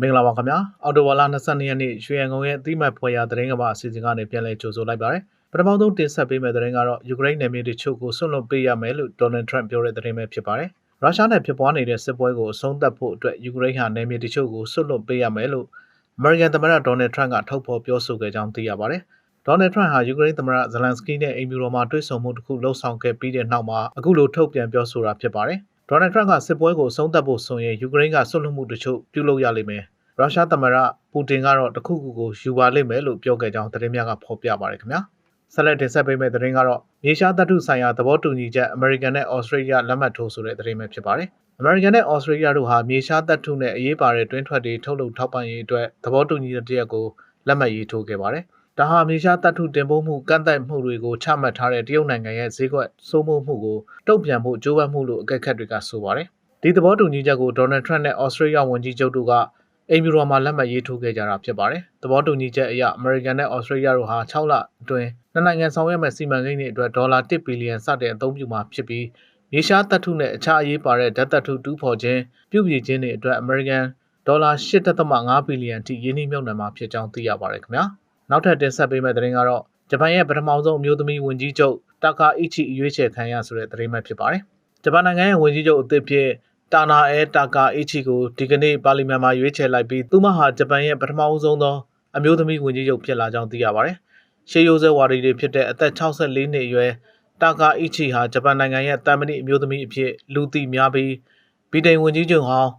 မင်္ဂလာပါခင်ဗျာအော်တိုဝါလာ22ရက်နေ့ရွှေရန်ကုန်ရဲ့အတိမတ်ဖွဲ့ရာသတင်းကမအစီအစဉ်ကနေပြန်လည်ကြိုဆိုလိုက်ပါတယ်ပထမဆုံးတင်ဆက်ပေးမယ့်သတင်းကတော့ယူကရိန်းနယ်မြေတချို့ကိုဆွန့်လွတ်ပေးရမယ်လို့ဒေါ်နယ်ထရန့်ပြောတဲ့သတင်းပဲဖြစ်ပါတယ်ရုရှားနဲ့ဖြစ်ပွားနေတဲ့စစ်ပွဲကိုအဆုံးသတ်ဖို့အတွက်ယူကရိန်းဟာနယ်မြေတချို့ကိုဆွန့်လွတ်ပေးရမယ်လို့အမေရိကန်သမ္မတဒေါ်နယ်ထရန့်ကထုတ်ဖော်ပြောဆိုခဲ့ကြောင်းသိရပါတယ်ဒေါ်နယ်ထရန့်ဟာယူကရိန်းသမ္မတဇလန်စကီနဲ့အိမ်ဖြူတော်မှာတွေ့ဆုံမှုတစ်ခုလှုပ်ဆောင်ခဲ့ပြီးတဲ့နောက်မှာအခုလိုထုတ်ပြန်ပြောဆိုတာဖြစ်ပါတယ် ဒေါ်နယ်ထရန့်ကစစ်ပွဲကိုအဆုံးသတ်ဖို့ဆိုရင်ယူကရိန်းကဆွတ်လွတ်မှုတချို့ပြုလုပ်ရလိမ့်မယ်ရုရှားသမ္မတပူတင်ကတော့တခုခုကိုယူပါလိမ့်မယ်လို့ပြောခဲ့ကြောင်းသတင်းများကဖော်ပြပါတယ်ခင်ဗျာဆက်လက်တင်ဆက်ပေးမယ့်သတင်းကတော့မြေရှားတပ်ထုဆိုင်ရာသဘောတူညီချက်အမေရိကန်နဲ့ဩစတြေးလျလက်မှတ်ထိုးဆိုတဲ့သတင်းပဲဖြစ်ပါတယ်အမေရိကန်နဲ့ဩစတြေးလျတို့ဟာမြေရှားတပ်ထုနဲ့အရေးပါတဲ့တွင်းထွက်တွေထုတ်လုပ်ထောက်ပံ့ရေးအတွက်သဘောတူညီချက်တစ်ရပ်ကိုလက်မှတ်ရေးထိုးခဲ့ပါတယ် ဒါဟာမြေရှားတပ်ထုတင်ပို့မှုကန့်သက်မှုတွေကိုချမှတ်ထားတဲ့တရုတ်နိုင်ငံရဲ့ဈေးကွက်စိုးမိုးမှုကိုတုံ့ပြန်ဖို့ကြိုးပမ်းမှုလို့အကဲခတ်တွေကဆိုပါတယ်။ဒီသဘောတူညီချက်ကိုဒေါ်နယ်ထရန့်နဲ့ဩစတြေးလျဝန်ကြီးချုပ်တို့ကအိမ်ဖြူတော်မှာလက်မှတ်ရေးထိုးခဲ့ကြတာဖြစ်ပါတယ်။သဘောတူညီချက်အရအမေရိကန်နဲ့ဩစတြေးလျတို့ဟာ6လအတွင်းနှစ်နိုင်ငံဆောင်ရွက်မဲ့စီမံကိန်းတွေအတွက်ဒေါ်လာ1ဘီလီယံစတင်အသုံးပြုမှာဖြစ်ပြီးမြေရှားတပ်ထုနဲ့အခြားအရေးပါတဲ့ဓာတ်တပ်ထုတူးဖော်ခြင်းပြုပြင်ခြင်းတွေအတွက်အမေရိကန်ဒေါ်လာ8.5ဘီလီယံထိယင်းနှိမ့်မြုပ်နှံမှာဖြစ်ကြောင်းသိရပါတယ်ခင်ဗျာ။ နောက်ထပ်တင်ဆက်ပေးမယ့်သတင်းကတော့ဂျပန်ရဲ့ပထမဆုံးအမျိုးသမီးဝန်ကြီးချုပ်တာကာအီချီအရွေးချယ်ခံရဆိုတဲ့သတင်းပဲဖြစ်ပါတယ်။ဂျပန်နိုင်ငံရဲ့ဝန်ကြီးချုပ်အသစ်ဖြစ်တာနာအဲတာကာအီချီကိုဒီကနေ့ပါလီမန်မှာရွေးချယ်လိုက်ပြီးသူမဟာဂျပန်ရဲ့ပထမဆုံးသောအမျိုးသမီးဝန်ကြီးချုပ်ဖြစ်လာကြောင်းသိရပါတယ်။ရှေးရိုးစဲဝါဒီတွေဖြစ်တဲ့အသက်64နှစ်အရွယ်တာကာအီချီဟာဂျပန်နိုင်ငံရဲ့တာမဏိအမျိုးသမီးအဖြစ်လူသိများပြီးဗြိတိန်ဝန်ကြီးချုပ်ဟောင်း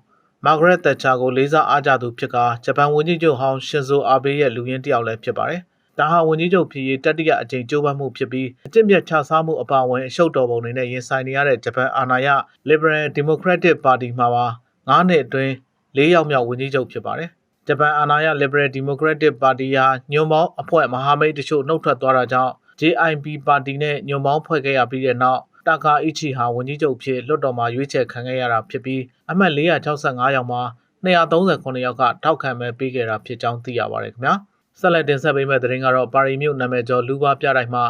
မာဂရက်သက်ချာကိုလေးစားအားကြသူဖြစ်ကာဂျပန်ဝန်ကြီးချုပ်ဟောင်းရှင်ဇိုအာဘေးရဲ့လူရင်းတစ်ယောက်လည်းဖြစ်ပါတယ်။ဒါဟာဝန်ကြီးချုပ်ဖြစ်ရေးတတိယအကြိမ်ကြိုးပမ်းမှုဖြစ်ပြီးအကျင့်မြတ်ချစားမှုအပါအဝင်အရှုပ်တော်ပုံတွေနဲ့ရင်ဆိုင်နေရတဲ့ဂျပန်အာဏာရ Liberal Democratic Party မှာပါ9နှစ်အတွင်း၄ယောက်မြောက်ဝန်ကြီးချုပ်ဖြစ်ပါတယ်။ဂျပန်အာဏာရ Liberal Democratic Party ဟာညွန်ပေါင်းအဖွဲ့မဟာမိတ်တချို့နှုတ်ထွက်သွားတာကြောင့် JIP ပါတီနဲ့ညွန်ပေါင်းဖွဲ့ခဲ့ရပြီးတဲ့နောက် တာကာအီချီဟာဝန်ကြီးချုပ်ဖြစ်လွှတ်တော်မှာရွေးချယ်ခံခဲ့ရတာဖြစ်ပြီးအမှတ်465ယောက်မှာ239ယောက်ကထောက်ခံမဲ့ပေးခဲ့တာဖြစ်ကြောင်းသိရပါတယ်ခင်ဗျာဆက်လက်တင်ဆက်ပေးမယ့်သတင်းကတော့ပါရီမြို့နာမည်ကျော်လူပါပြတိုင်းမှာ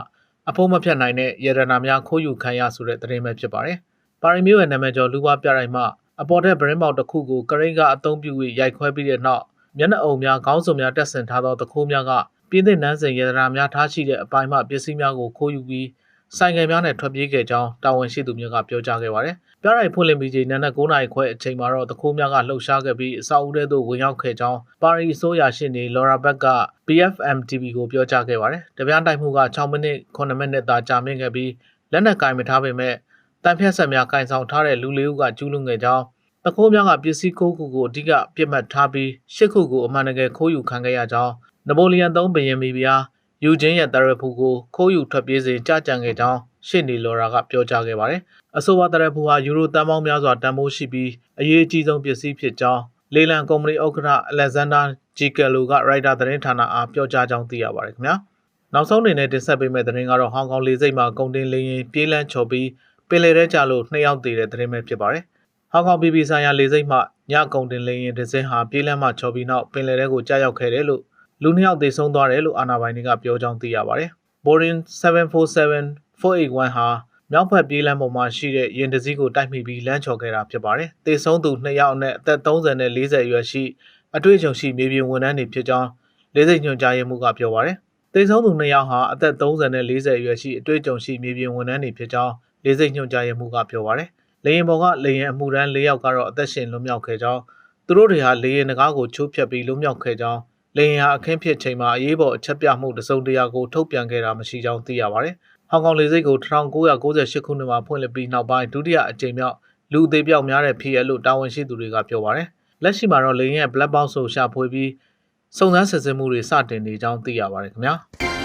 အဖို့မဖြတ်နိုင်တဲ့ရတနာများခိုးယူခံရဆိုတဲ့သတင်းပဲဖြစ်ပါတယ်ပါရီမြို့ရဲ့နာမည်ကျော်လူပါပြတိုင်းမှာအပေါ်ထက်ဗရင်ပေါက်တစ်ခုကိုကရိန်းကအသုံးပြုပြီးရိုက်ခွဲပြီးတဲ့နောက်မျက်နှာအုံများခေါင်းစုံများတက်ဆင်ထားသောတခိုးများကပြင်းသစ်နန်းစဉ်ရတနာများထားရှိတဲ့အပိုင်းမှပစ္စည်းများကိုခိုးယူပြီး ဆိုင်ငယ်များနဲ့ထွက်ပြေးခဲ့ကြောင်းတာဝန်ရှိသူများကပြောကြားခဲ့ပါတယ်။ပြရိုက်ဖွင့်လင်းပြီးချိန်နံနက်9:00နာရီခွဲအချိန်မှာတော့တခိုးများကလှုပ်ရှားခဲ့ပြီးအဆောက်အဦထဲသို့ဝင်ရောက်ခဲ့ကြောင်းပါရီအစိုးရရှိနေလော်ရာဘက်က BFM TV ကိုပြောကြားခဲ့ပါတယ်။တပြားတိုက်မှုက6မိနစ်9မိနစ်သာကြာမြင့်ခဲ့ပြီးလက်နက်ကင်မထားပေမဲ့တန်ဖြတ်ဆက်များကင်ဆောင်ထားတဲ့လူလေးဦးကကျူးလွန်ခဲ့ကြောင်းတခိုးများကပစ္စည်းကိုခုကိုအဓိကပြစ်မှတ်ထားပြီးရှစ်ခုကိုအမှန်တကယ်ခိုးယူခံခဲ့ရကြောင်းနပိုလီယန်3ဘယင်မီဗျာ ယူချင်းရဲ့တရဖူကိုခိုးယူထွက်ပြေးစေကြကြံခဲ့ကြောင်းရှစ်နီလော်ရာကပြောကြားခဲ့ပါတယ်။အဆိုပါတရဖူဟာယူရိုတန်ပေါင်းများစွာတန်ဖိုးရှိပြီးအရေးအကြီးဆုံးပစ္စည်းဖြစ်ကြောင်းလေလံကုမ္ပဏီဥက္ကဋ္ဌအလက်ဇန်ဒါဂျီကယ်လိုကရိုက်တာသတင်းဌာနအားပြောကြားကြောင်းသိရပါတယ်ခင်ဗျာ။နောက်ဆုံးအနေနဲ့တင်ဆက်ပေးမယ့်သတင်းကတော့ဟောင်ကောင်လေဆိပ်မှာကုန်တင်လေယာဉ်ပြေးလန်းချော်ပြီးပင်လယ်ထဲကျလို့နှစ်ယောက်သေတဲ့သတင်းပဲဖြစ်ပါတယ်။ဟောင်ကောင်ပြည်ပြည်ဆိုင်ရာလေဆိပ်မှညကုန်တင်လေယာဉ်တစ်စင်းဟာပြေးလန်းမှချော်ပြီးနောက်ပင်လယ်ထဲကိုကြားရောက်ခဲ့တယ်လို့ လူနှစ်ယောက်သေဆုံးသွားတယ်လို့အာဏာပိုင်တွေကပြောကြောင်းသိရပါတယ်။ Boeing 747 481ဟာမြောက်ဘက်ပြေးလမ်းပေါ်မှာရှိတဲ့ရင်တစည်းကိုတိုက်မိပြီးလမ်းချော်ခဲ့တာဖြစ်ပါတယ်။သေဆုံးသူ2ယောက်နဲ့အသက်30နဲ့40အရွယ်ရှိအတွေ့အကြုံရှိမြေပြင်ဝန်ထမ်းတွေဖြစ်ကြောင်းလေးစိတ်ညွှန်ကြားရေးမှူးကပြောပါတယ်။သေဆုံးသူ2ယောက်ဟာအသက်30နဲ့40အရွယ်ရှိအတွေ့အကြုံရှိမြေပြင်ဝန်ထမ်းတွေဖြစ်ကြောင်းလေးစိတ်ညွှန်ကြားရေးမှူးကပြောပါတယ်။လေရင်ပေါ်ကလေရင်အမှုရန်၄ယောက်ကတော့အသက်ရှင်လွတ်မြောက်ခဲ့ကြောင်းသူတို့တွေဟာလေရင်ငကားကိုချိုးဖျက်ပြီးလွတ်မြောက်ခဲ့ကြောင်း လေရင်ဟာအခင်းဖြစ်ချိန်မှာအရေးပေါ်အချက်ပြမှုတစုံတရာကိုထုတ်ပြန်ခဲ့တာမရှိကြောင်းသိရပါတယ်။ဟောင်ကောင်လေဆိပ်ကို1998ခုနှစ်မှာဖွင့်လှစ်ပြီးနောက်ပိုင်းဒုတိယအကြိမ်မြောက်လူအသေးပြောက်များတဲ့ဖြစ်ရလို့တာဝန်ရှိသူတွေကပြောပါတယ်။လက်ရှိမှာတော့လေရင်ရဲ့ black box ကိုရှာဖွေပြီးစုံစမ်းစစ်ဆေးမှုတွေစတင်နေကြောင်းသိရပါတယ်ခင်ဗျာ။